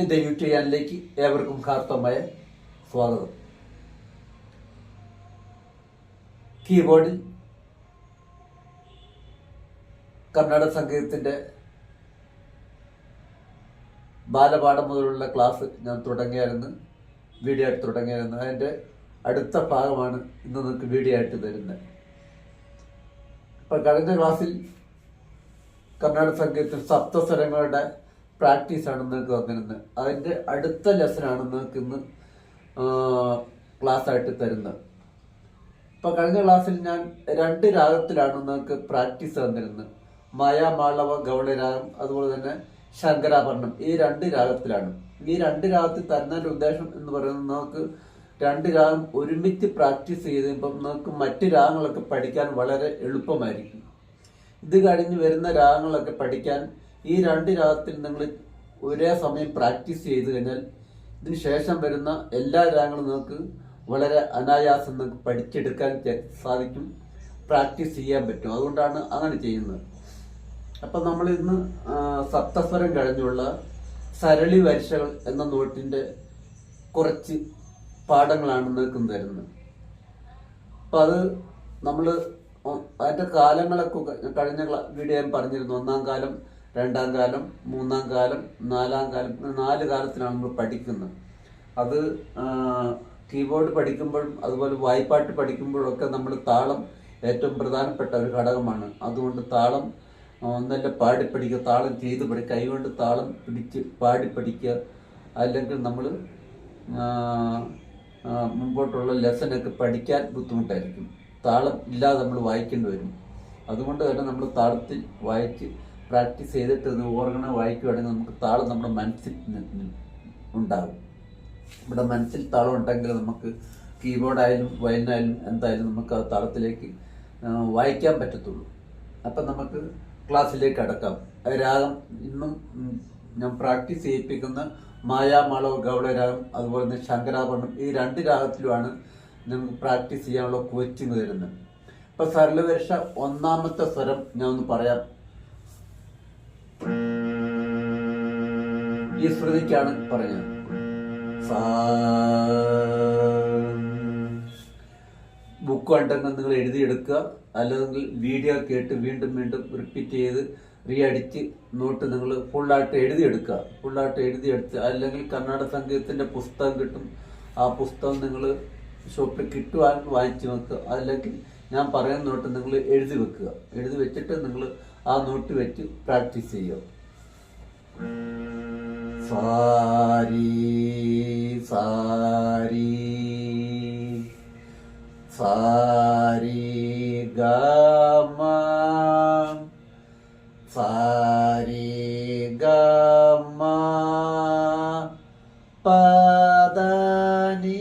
എന്റെ യൂട്യൂബ് ചാനലിലേക്ക് ഏവർക്കും ഹാർത്തമായ സ്വാഗതം. കീബോർഡിൽ കർണാടക സംഗീതത്തിന്റെ ബാലപാഠം മുതലുള്ള ക്ലാസ് ഞാൻ തുടങ്ങിയായിരുന്നു. വീഡിയോ ആയിട്ട് തുടങ്ങിയായിരുന്നു. അതിന്റെ അടുത്ത ഭാഗമാണ് ഇന്ന് നിങ്ങൾക്ക് വീഡിയോ ആയിട്ട് തരുന്നത് ഇപ്പം കഴിഞ്ഞ ക്ലാസ്സിൽ കർണാടക സംഗീതത്തിൽ സപ്തസ്വരങ്ങളുടെ പ്രാക്ടീസാണ് നിങ്ങൾക്ക് തന്നിരുന്നത്. അതിന്റെ അടുത്ത ലെസനാണ് നിങ്ങൾക്ക് ഇന്ന് ക്ലാസ് ആയിട്ട് തരുന്നത്. ഇപ്പൊ കഴിഞ്ഞ ക്ലാസ്സിൽ ഞാൻ രണ്ട് രാഗത്തിലാണ് നിങ്ങൾക്ക് പ്രാക്ടീസ് തന്നിരുന്നത്. മായാമാളവ ഗൗളരാഗം അതുപോലെ തന്നെ ശങ്കരാഭരണം. ഈ രണ്ട് രാഗത്തിലാണ്. ഈ രണ്ട് രാഗത്തിൽ തരുന്നതിന്റെ ഉദ്ദേശം എന്ന് പറയുന്നത് നമുക്ക് രണ്ട് രാഗം ഒരുമിച്ച് പ്രാക്ടീസ് ചെയ്ത് ഇപ്പം നമുക്ക് മറ്റ് രാഗങ്ങളൊക്കെ പഠിക്കാൻ വളരെ എളുപ്പമായിരിക്കും. ഇത് കഴിഞ്ഞ് വരുന്ന രാഗങ്ങളൊക്കെ പഠിക്കാൻ ഈ രണ്ട് രാഗത്തിൽ നിങ്ങൾ ഒരേ സമയം പ്രാക്ടീസ് ചെയ്ത് കഴിഞ്ഞാൽ ഇതിന് ശേഷം വരുന്ന എല്ലാ രാഗങ്ങളും നിങ്ങൾക്ക് വളരെ അനായാസം നിങ്ങൾക്ക് പഠിച്ചെടുക്കാൻ സാധിക്കും. പ്രാക്ടീസ് ചെയ്യാൻ പറ്റും. അതുകൊണ്ടാണ് അങ്ങനെ ചെയ്യുന്നത്. അപ്പൊ നമ്മൾ ഇന്ന് സപ്തസ്വരം കഴിഞ്ഞുള്ള സരളി വരിശകൾ എന്ന നോട്ടിന്റെ കുറച്ച് പാഠങ്ങളാണ് നിങ്ങൾക്ക് തരുന്നത്. അപ്പൊ അത് നമ്മൾ അതിന്റെ കാലങ്ങളൊക്കെ കഴിഞ്ഞ വീഡിയോ ഞാൻ പറഞ്ഞിരുന്നു. ഒന്നാം കാലം രണ്ടാം കാലം മൂന്നാം കാലം നാലാം കാലം നാല് കാലത്തിലാണ് നമ്മൾ പഠിക്കുന്നത്. അത് കീബോർഡ് പഠിക്കുമ്പോഴും അതുപോലെ വായ്പാട്ട് പഠിക്കുമ്പോഴൊക്കെ നമ്മൾ താളം ഏറ്റവും പ്രധാനപ്പെട്ട ഒരു ഘടകമാണ്. അതുകൊണ്ട് താളം ആ, നല്ല പാടി താളം ചെയ്ത് പഠിക്കുക കൈകൊണ്ട് താളം പിടിച്ച് പാടി പഠിക്കുക അല്ലെങ്കിൽ നമ്മൾ മുമ്പോട്ടുള്ള ലെസനൊക്കെ പഠിക്കാൻ ബുദ്ധിമുട്ടായിരിക്കും. താളം ഇല്ലാതെ നമ്മൾ വായിക്കേണ്ടി വരും. അതുകൊണ്ട് തന്നെ നമ്മൾ താളത്തിൽ വായിച്ച് പ്രാക്ടീസ് ചെയ്തിട്ട് ഓർഗണ വായിക്കുകയാണെങ്കിൽ നമുക്ക് താളം നമ്മുടെ മനസ്സിൽ ഉണ്ടാകും. നമ്മുടെ മനസ്സിൽ താളം ഉണ്ടെങ്കിൽ നമുക്ക് കീബോർഡായാലും വയനായാലും എന്തായാലും നമുക്ക് ആ താളത്തിലേക്ക് വായിക്കാൻ പറ്റത്തുള്ളൂ. അപ്പം നമുക്ക് ക്ലാസ്സിലേക്ക് അടക്കാം. രാഗം ഇന്നും ഞാൻ പ്രാക്ടീസ് ചെയ്യിപ്പിക്കുന്ന മായാമാളവ് ഗൗഡരാഗം അതുപോലെ തന്നെ ശങ്കരാഭരണം ഈ രണ്ട് രാഗത്തിലുമാണ് നിങ്ങൾക്ക് പ്രാക്ടീസ് ചെയ്യാനുള്ള കോച്ചിങ് തരുന്നത് ഇപ്പൊ സരളവരിഷ ഒന്നാമത്തെ സ്വരം ഞാൻ ഒന്ന് പറയാം. ഈ ശ്രുതിക്കാണ് പറഞ്ഞത് ബുക്ക് ഉണ്ടെങ്കിൽ നിങ്ങൾ എഴുതിയെടുക്കുക അല്ലെങ്കിൽ വീഡിയോ കേട്ട് വീണ്ടും വീണ്ടും റിപ്പീറ്റ് ചെയ്ത് റീ അടിച്ച് നോട്ട് നിങ്ങൾ ഫുള്ളായിട്ട് എഴുതിയെടുക്കുക ഫുള്ളായിട്ട് എഴുതിയെടുത്ത് അല്ലെങ്കിൽ കർണാടക സംഗീതത്തിന്റെ പുസ്തകം കിട്ടും. ആ പുസ്തകം നിങ്ങൾ ഷോപ്പിൽ കിട്ടുവാൻ വാങ്ങിച്ചു വെക്കുക. അല്ലെങ്കിൽ ഞാൻ പറയുന്ന നോട്ട് നിങ്ങൾ എഴുതി വെക്കുക. എഴുതി വെച്ചിട്ട് നിങ്ങൾ ആ നോട്ട് വെച്ച് പ്രാക്ടീസ് ചെയ്യുക. സാരി സാരി സാരി ഗമ സാരി ഗമ. പദനി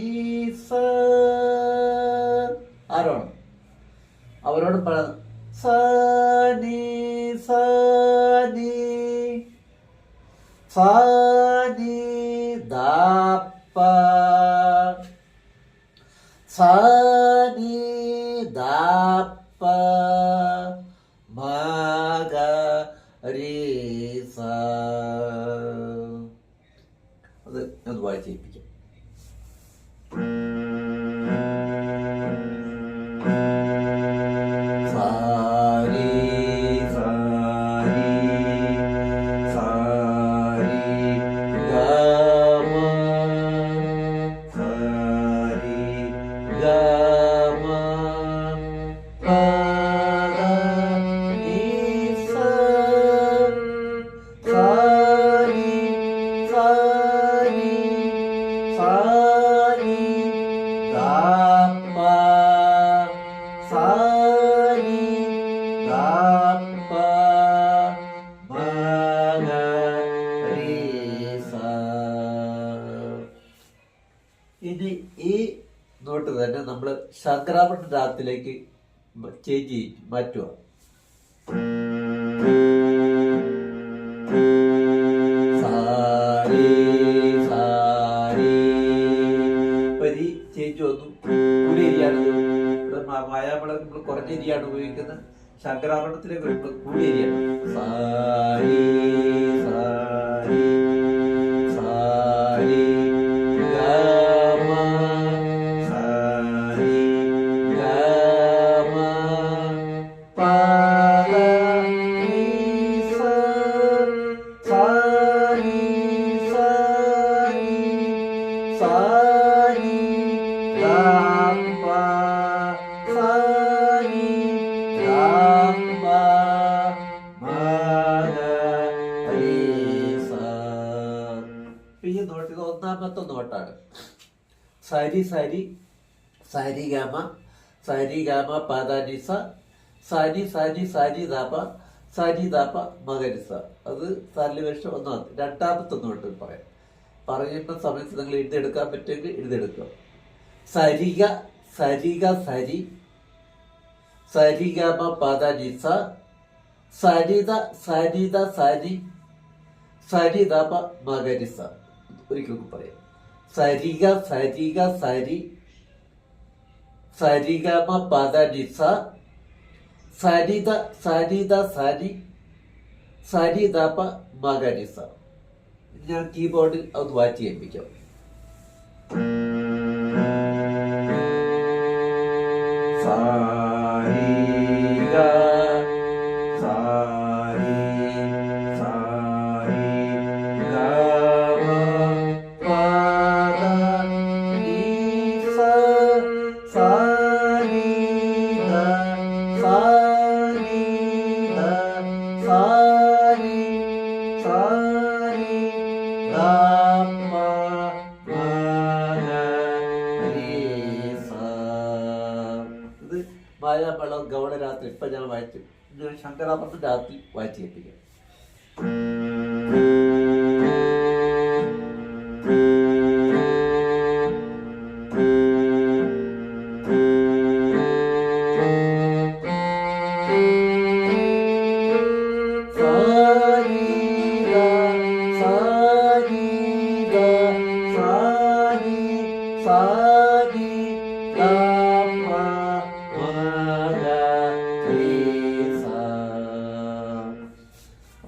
സ ആരോണം? അവരോട് പറയുന്നത് സനി സനി. സനി ദാപ്പ സനി ദാപ്പ ശങ്കരാഭരണ രാഗത്തിലേക്ക് ചേഞ്ച് ചെയ്യും മാറ്റുക. പരി ചേഞ്ച് വന്നു. മായാമള നമ്മൾ കുറഞ്ഞ ഉപയോഗിക്കുന്നത്. ശങ്കരാഭരണത്തിലേക്ക് കൂടിയ ഒന്നാമത്തെ നോട്ടാണ് സരി സരി സരി ഗമ സരി ഗമ പദനിസ സരി സരി സരി ദപ സരി ദപ മകരിസ അത് സല്ലിവേഷം ഒന്നാമത്തെ രണ്ടാമത്തെ നോട്ട് പറയാം. പറയുമ്പോൾ സമയത്ത് നിങ്ങൾ എഴുതിയെടുക്കാൻ പറ്റുമെങ്കിൽ എഴുതിയെടുക്കുക. സരിക സരിക സരി സരിഗമ പദനിസ സരിത സരിത സരി സരിതപ മകരിസ ഒരിക്കൽ കൂടി പറയാം. സരിക സരിക സരി സരിഗമ പദനിസ സരിത സരിത സരി സരിതപ മകനിസ. ഞാൻ കീബോർഡിൽ അത് വാറ്റി ഏൽപ്പിക്കാം. സാരിഗ ഇത് മായാമളം ഗൗഡരാത്രി ഇപ്പൊ ഞാൻ വായിച്ചു. ശങ്കരാപത്തിന്റെ രാത്രി വായിച്ചു കേൾപ്പിക്കാം.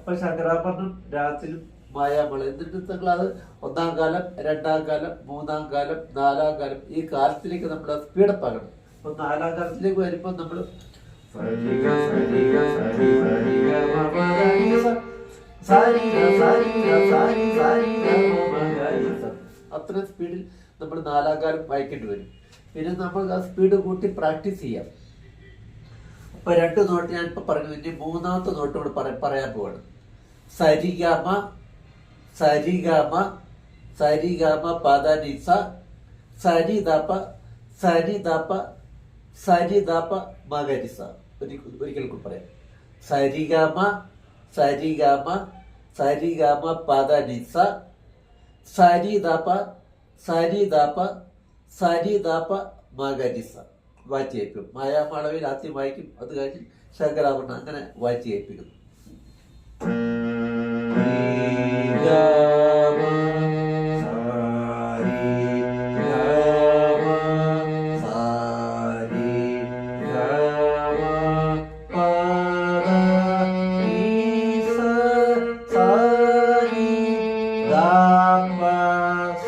അപ്പൊ ശങ്കരാഭരണം രാത്രിയിലും മായാമള എന്നിട്ട് നിങ്ങൾ അത് ഒന്നാം കാലം രണ്ടാം കാലം മൂന്നാം കാലം നാലാം കാലം ഈ കാലത്തിലേക്ക് നമ്മൾ സ്പീഡപ്പ് ആകണം അപ്പൊ നാലാം കാലത്തിലേക്ക് വരുമ്പോൾ നമ്മൾ അത്ര സ്പീഡിൽ നമ്മൾ നാലാം കാലം വായിക്കേണ്ടി വരും. പിന്നെ നമ്മൾ ആ സ്പീഡ് കൂട്ടി പ്രാക്ടീസ് ചെയ്യാം. അപ്പൊ രണ്ട് നോട്ട് ഞാൻ ഇപ്പൊ പറഞ്ഞു ഇനി മൂന്നാമത്തെ നോട്ട് കൂടെ പറയാൻ പോവാണ്. സരിഗമ സരിഗമ സരിഗമ പദനിസ സരിതപ സരിതപ സരിതപ മകരിസ. ഒരിക്കൽ ഒരിക്കൽ കൂടി പറയാം. സരിഗമ സരിഗമ സരിഗമ പദനിസ സരിതപ സരിതപ സരിതപ മകരിസ. വായിച്ച് ഏൽപ്പിക്കും. മായാമളവിൽ ആദ്യം വായിക്കും. അത് കഴിഞ്ഞ് ശങ്കരാഭരണം. അങ്ങനെ വായിച്ച് കേൾപ്പിക്കുന്നു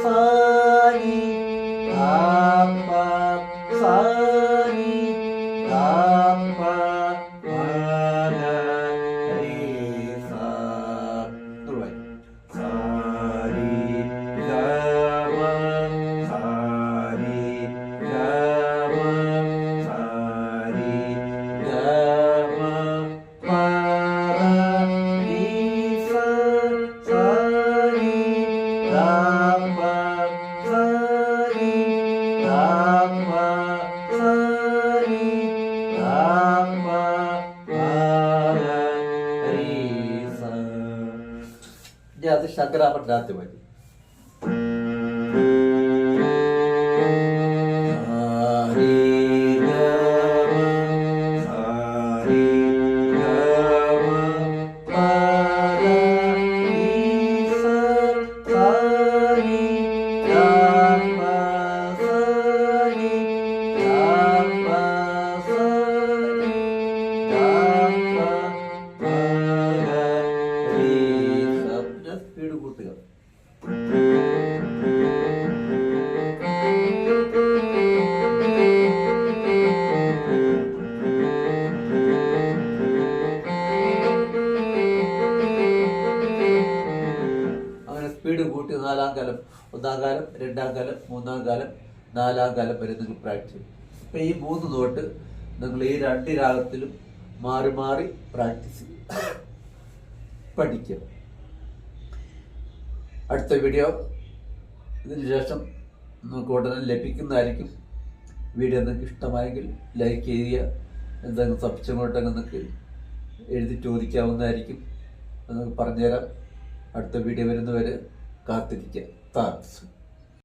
ഇനി അത് ശങ്കരാഭരണ രാത്രി വായിക്കും സ്പീഡ് ഒന്നാം കാലം രണ്ടാം കാലം മൂന്നാം കാലം നാലാം കാലം വരെ നിങ്ങൾ പ്രാക്ടീസ് ചെയ്യും അപ്പം ഈ മൂന്ന് നോട്ട് നിങ്ങൾ ഈ രണ്ട് രാഗത്തിലും മാറി മാറി പ്രാക്ടീസ് പഠിക്കുക അടുത്ത വീഡിയോ ഇതിന് ശേഷം നമുക്ക് ഉടനെ ലഭിക്കുന്നതായിരിക്കും. വീഡിയോ നിങ്ങൾക്ക് ഇഷ്ടമായെങ്കിൽ ലൈക്ക് ചെയ്യുക എന്തെങ്കിലും സംശയങ്ങളുണ്ടെങ്കിൽ നിങ്ങൾക്ക് എഴുതി ചോദിക്കാവുന്നതായിരിക്കും. അത് പറഞ്ഞുതരാം. അടുത്ത വീഡിയോ വരുന്നവരെ കാത്തിരിക്കുക. Thanks.